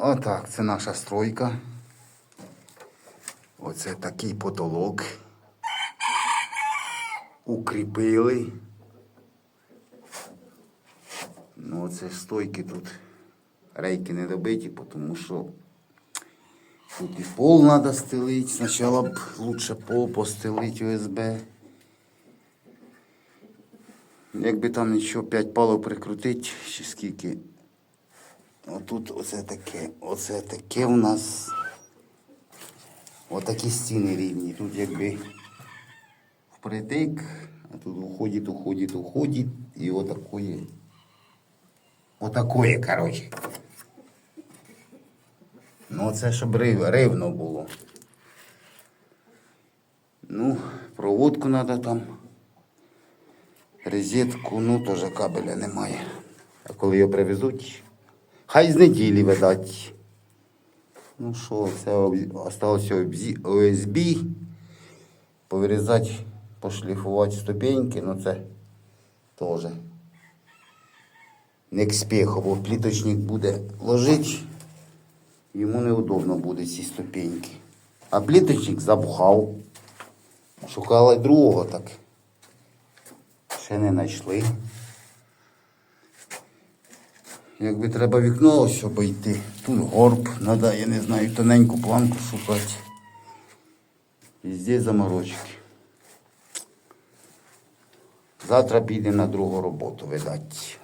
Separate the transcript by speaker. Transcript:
Speaker 1: Отак, це наша стройка. Оце такий потолок. Укріпили. Ну, оце стойки тут. Рейки не добиті, тому що тут і пол треба стелити. Спочатку б лучше пол постелити ОСБ. Якби там нічого 5 палок прикрутити, чи скільки. Отут оце таке, оце таке у нас. Отакі стіни рівні. Тут якби впритик, а тут уходить, уходить, уходить. І отакої. Отакої, коротше. Ну, це щоб рив, рівно було. Ну, проводку треба там. Розетку, ну теж кабеля немає. А коли його привезуть, хай з неділі видать. Ну що, об- осталося ОСБ. Повирізати, пошліфувати ступеньки, ну це теж не к спеху, бо пліточник буде ложити, йому неудобно буде ці ступеньки. А пліточник забухав. Шукали другого так. Ще не знайшли. Якби треба вікно ось обійти, тут горб, треба, я не знаю, тоненьку планку шукати. І здесь заморочки. Завтра піде на другу роботу, видать.